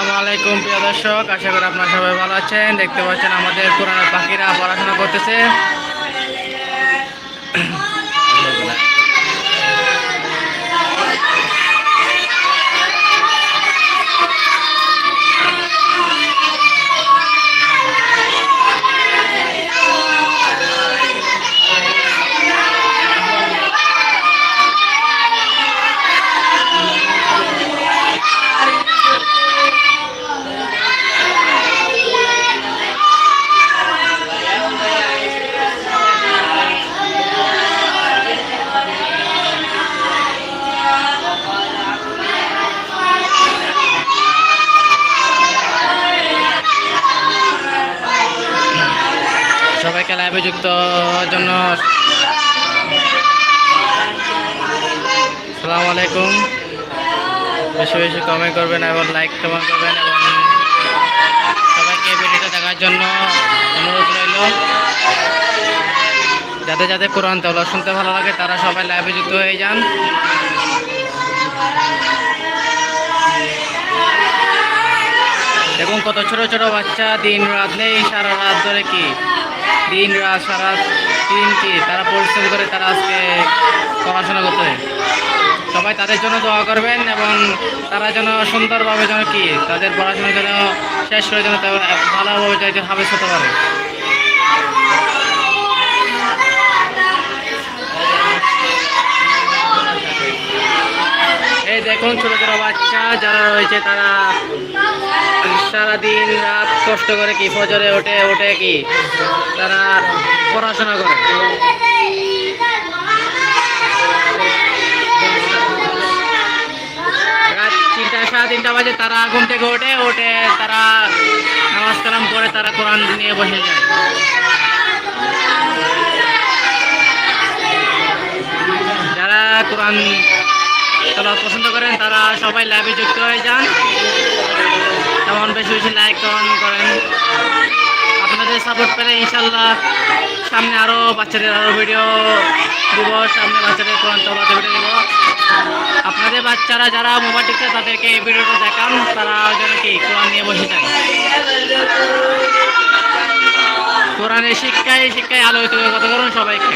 সালামু আলাইকুম, প্রিয় দর্শক। আশা করি আপনারা সবাই ভালো আছেন। দেখতে পাচ্ছেন আমাদের পুরানো পাখিরা পড়াশোনা করতেছে। লাইভে যুক্ত জন্য সালাম আলাইকুম। বেশি বেশি কমেন্ট করবেন এবং লাইক কমেন্ট করবেন এবং সবাইকে ভিডিওটা দেখার জন্য অনুরোধ রইল। যাদের যাদের কোরআন তলা শুনতে ভালো লাগে, তারা সবাই লাইভে যুক্ত হয়ে যান। দেখুন কত ছোট ছোট বাচ্চা দিন রাত নেই সারা রাত ধরে কি? দিন রাত, সারা দিন কি তারা পরিশ্রম করে তারা আজকে পড়াশোনা করতে সবাই তাদের জন্য দোয়া করবেন এবং তারা যেন সুন্দরভাবে যেন কি তাদের পড়াশোনা যেন শেষ করে যেন ভালোভাবে যাইতে হাবেস হতে পারে। এই দেখুন ছোট ছোট বাচ্চা যারা রয়েছে তারা সারাদিন রাত কষ্ট করে কি ফজরে ওঠে ওঠে কি? তারা পড়াশোনা করে। রাত তিনটা, সাড়ে তিনটা বাজে তারা ঘুম থেকে ওঠে ওঠে তারা নামাজ কালাম করে তারা কোরআন নিয়ে বসে যায়। যারা কোরআন তারা পছন্দ করেন, তারা সবাই লাইভে যুক্ত হয়ে যান। তেমন বেশি বেশি লাইক কমেন্ট করেন। আপনাদের সাপোর্ট পেলে ইনশাল্লাহ সামনে আরও বাচ্চাদের আরও ভিডিও দিব, সামনে বাচ্চাদের কোরআন তলাতে ভিডিও দিব। আপনাদের বাচ্চারা যারা মোবাইল টিপছে, তাদেরকে এই ভিডিওটা দেখান, তারা যেন কি কোরআন নিয়ে বসে যায় কোরআনের শিক্ষায় শিক্ষায় আলোকিত করে কথা করুন সবাইকে।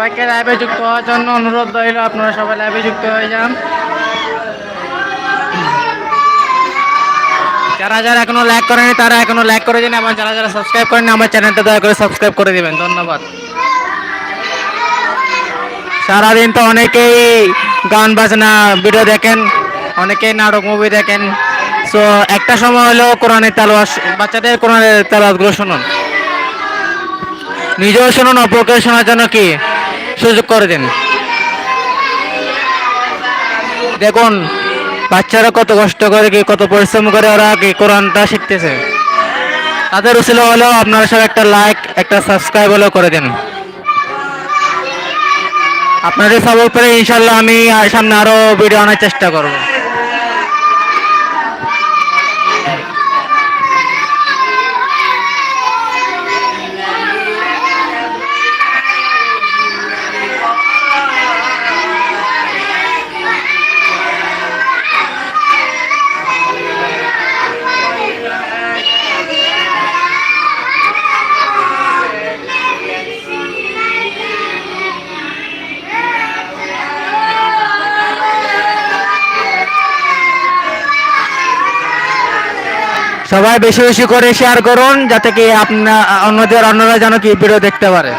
সবাইকে লাইভে যুক্ত হওয়ার জন্য অনুরোধ রইল, আপনারা সবাই লাইভে যুক্ত হয়ে যান। যারা যারা এখনও লাইক করেনি, তারা এখনও লাইক করে দিন এবং যারা যারা সাবস্ক্রাইব করেনি আমার চ্যানেলটা দয়া করে সাবস্ক্রাইব করে দিবেন। ধন্যবাদ। সারাদিন তো অনেকেই গান বাজনা ভিডিও দেখেন, অনেকেই নাটক মুভি দেখেন। সো একটা সময় হলো কোরআনের তেলাওয়াত, বাচ্চাদের কোরআনের তেলাওয়াতগুলো শুনুন। নিজেও শুনুন অপরকে শোনার জন্য কি? সুযোগ করে দিন। দেখুন, বাচ্চারা কত কষ্ট করে কি, কত পরিশ্রম করে ওরা কি কোরআনটা শিখতেছে। তাদের উচিত হলো আপনারা সব একটা লাইক একটা সাবস্ক্রাইব হলেও করে দিন। আপনাদের সাপোর্ট করে ইনশাল্লাহ আমি সামনে আরও ভিডিও আনার চেষ্টা করব। সবাই বেশি বেশি করে শেয়ার করুন যাতে কি আপনার অন্যদের অন্যরা যেন কি ভিডিও দেখতে পারে।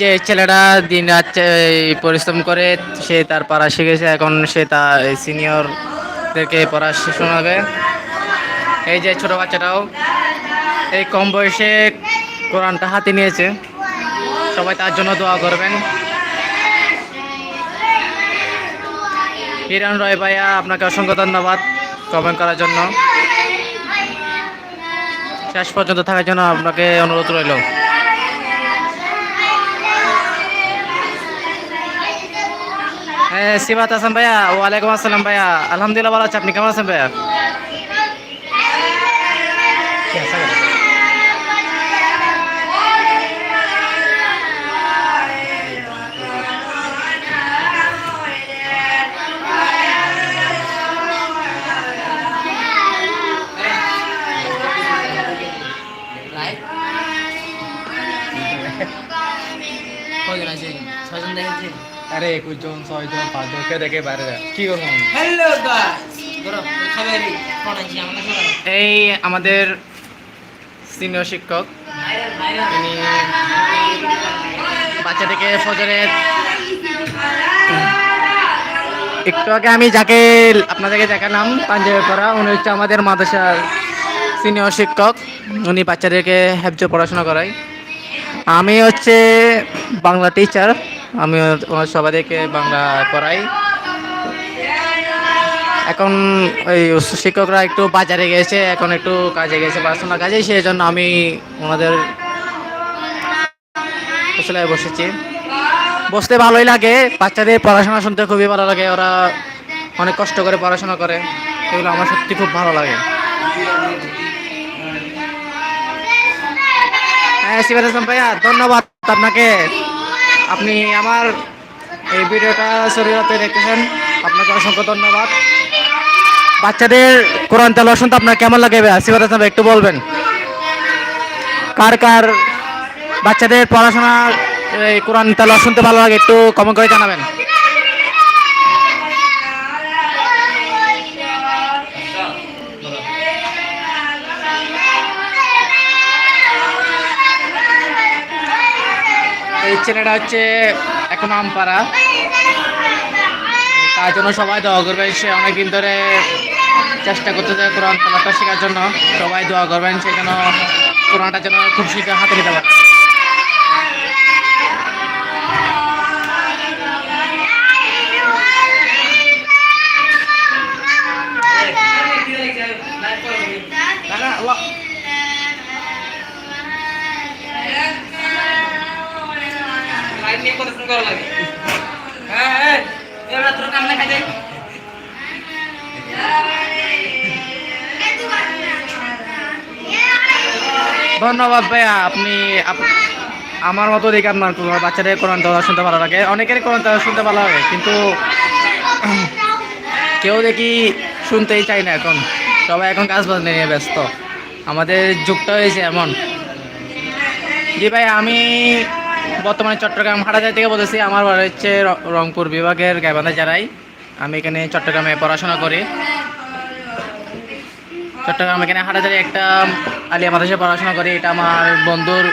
যে ছেলেটা দিন রাত পরিশ্রম করে, সে তার পড়া শিখেছে। এখন সে তার সিনিয়রদেরকে পড়া শোনাবে। এই যে ছোট বাচ্চাটাও, এই কম বয়সে কোরআনটা হাতে নিয়েছে। সবাই তার জন্য দোয়া করবেন। হিরান রয় ভাইয়া, আপনাকে অসংখ্য ধন্যবাদ কমেন্ট করার জন্য। শেষ পর্যন্ত থাকার জন্য আপনাকে অনুরোধ রইল। সিবাত হাসান ভাইয়া। ওয়ালাইকুম আসসালাম ভাইয়া। আলহামদুলিল্লাহ ভালো আছে। আপনি কেমন আছেন ভাইয়া? আরে একুশ জন ছয় জন পাঁচ জন কেউ দেখে বাইরে কি করব হ্যালো এই আমাদের সিনিয়র শিক্ষক তিনি বাচ্চাদেরকে ফজরে একটু আগে আমি যাকে আপনাদেরকে দেখালাম পাঞ্জাবি পড়া উনি হচ্ছে আমাদের মাদ্রাসার সিনিয়র শিক্ষক। উনি বাচ্চাদেরকে হ্যাবজ পড়াশোনা করাই আমি হচ্ছে বাংলা টিচার আমি ওনার সবাইকে বাংলা পড়াই। এখন ওই শিক্ষকরা একটু বাজারে গেছে, এখন একটু কাজে গেছে, পড়াশোনা কাজে সেই জন্য আমি ওনাদের বসেছি। বসতে ভালোই লাগে, বাচ্চাদের পড়াশোনা শুনতে খুবই ভালো লাগে, ওরা অনেক কষ্ট করে পড়াশোনা করে, এগুলো আমার সত্যি খুব ভালো লাগে। হ্যাঁ হাসান ভাইয়া, ধন্যবাদ আপনাকে। আপনি আমার এই ভিডিওটা শরীরতে রেখেছেন আপনাকে অসংখ্য ধন্যবাদ। বাচ্চাদের কোরআন তেল শুনতে আপনার কেমন লাগে আসিফাত আসলাম একটু বলবেন। কার কার বাচ্চাদের পড়াশোনা এই কোরআন তেল শুনতে ভালো লাগে একটু কমন করে জানাবেন। এই ছেলেটা হচ্ছে এখন আমপাড়া। তার জন্য সবাই দোয়া করবেন, সে অনেকদিন ধরে চেষ্টা করতেছে কোরআন তেলাটা শেখার জন্য। সবাই দোয়া করবেন, সে যেন কোরআনটা যেন খুব শীঘ্র হাতে নিতে পারে। ধন্যবাদ ভাইয়া, আপনি আপ- আমার মতো দেখে আপনার বাচ্চাদের কোরআন তেলাওয়াত শুনতে ভালো লাগে। অনেকেরই কোরআন তেলাওয়াত শুনতে ভালো লাগে, কিন্তু কেউ দেখি শুনতেই চায় না এখন। সবাই এখন কাজ বাজ নিয়ে ব্যস্ত। আমাদের যুগটা হয়েছে এমন। জি ভাই, আমি বর্তমানে চট্টগ্রাম হাটাজার থেকে বলেছি আমার বাড়ি হচ্ছে রংপুর বিভাগের গাইবান্ধা যারাই আমি এখানে চট্টগ্রামে পড়াশোনা করি। চট্টগ্রাম এখানে হাটাজারি একটা আলিয়া মাদ্রাসায় পড়াশোনা করি এটা আমার বন্ধুর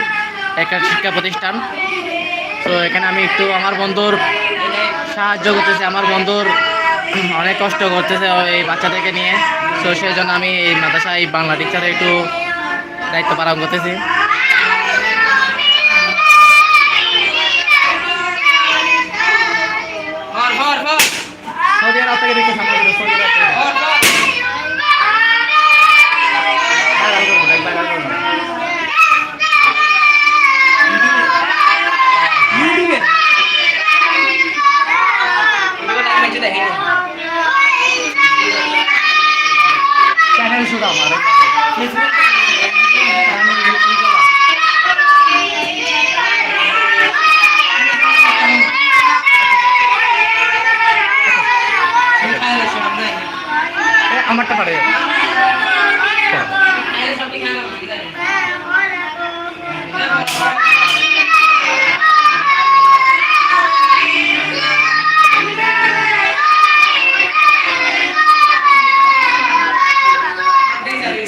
একটা শিক্ষা প্রতিষ্ঠান। তো এখানে আমি একটু আমার বন্ধুর সাহায্য করতেছি আমার বন্ধুর অনেক কষ্ট করতেছে এই বাচ্চাদেরকে নিয়ে। তো সেই জন্য আমি এই মাদ্রাসায় বাংলা টিচারে একটু দায়িত্ব পালন করতেছি। সৌদি আরব থেকে দেখতে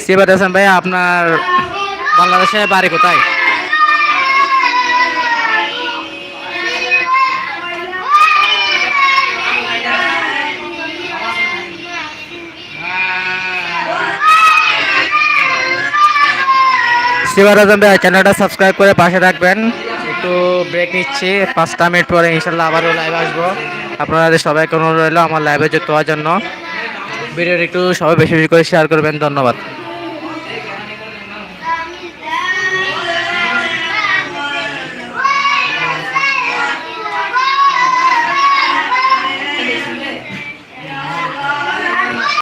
সিবাদ হাসান ভাই, আপনার বাংলাদেশে বাড়ি কোথায়? সিবাদ হাসান ভাই চ্যানেলটা সাবস্ক্রাইব করে পাশে রাখবেন একটু ব্রেক নিচ্ছি, পাঁচটা মিনিট পরে ইনশাল্লাহ আবারও লাইভ আসব। আপনাদের সবাইকে অনুরোধ রইল আমার লাইভে যুক্ত হওয়ার জন্য। ভিডিওটি একটু সবাই বেশি বেশি করে শেয়ার করবেন, ধন্যবাদ।